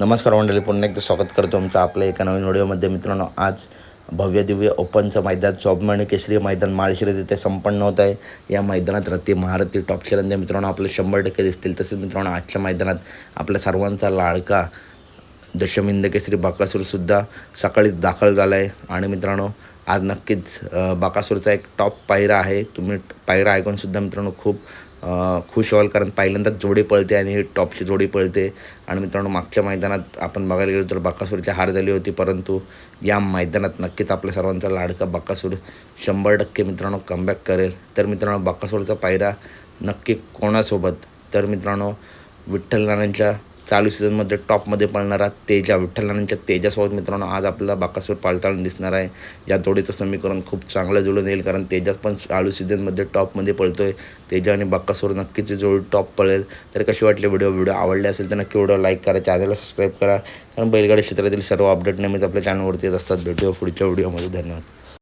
नमस्कार मंडळी पुन्हा एकदा स्वागत करतो आमचं आपल्या एका नवीन व्हिडिओमध्ये. मित्रांनो आज भव्य दिव्य ओपनचं मैदान स्वाभिमानी केसरी मैदान माळशिरज इथे संपन्न होत आहे. या मैदानात रती महारथी टॉप शिरंदे मित्रांनो आपले शंभर टक्के दिसतील. तसेच मित्रांनो आजच्या मैदानात आपल्या सर्वांचा लाडका दशमिंद केसरी बाकासूरसुद्धा सकाळीच दाखल झाला आहे आणि मित्रांनो आज नक्कीच बाकासूरचा एक टॉप पायरा आहे. तुम्ही पायरा ऐकूनसुद्धा मित्रांनो खूप खुश व्हाल. कारण पहिल्यांदाच जोडी पळते आणि ही टॉपची जोडी पळते. आणि मित्रांनो मागच्या मैदानात आपण बघायला गेलो तर बाकासूरची हार झाली होती. परंतु या मैदानात नक्कीच आपल्या सर्वांचा लाडका बाकासूर शंभर टक्के मित्रांनो कमबॅक करेल. तर मित्रांनो बाकासूरचा पायरा नक्की कोणासोबत? तर मित्रांनो विठ्ठल नानांच्या चालू सीझनमध्ये टॉपमध्ये पळणारा तेजा विठ्ठलनानच्या तेजासोबत मित्रांनो आज आपल्याला बाकासूर पाळताना दिसणार आहे. या जोडीचं समीकरण खूप चांगलं जुळून येईल कारण तेजा पण चालू सीझनमध्ये टॉपमध्ये पळतोय. तेजा आणि बाकासूर नक्कीच जोडी टॉप पळेल. तर कशी वाटली व्हिडिओ व्हिडिओ आवडले असेल तर नक्की व्हिडिओ लाईक करा चॅनलला सबस्क्राईब करा. कारण बैलगाडी क्षेत्रातील सर्व अपडेट नेहमीच आपल्या चॅनलवरती येत असतात. भेटूया पुढच्या व्हिडिओमध्ये धन्यवाद.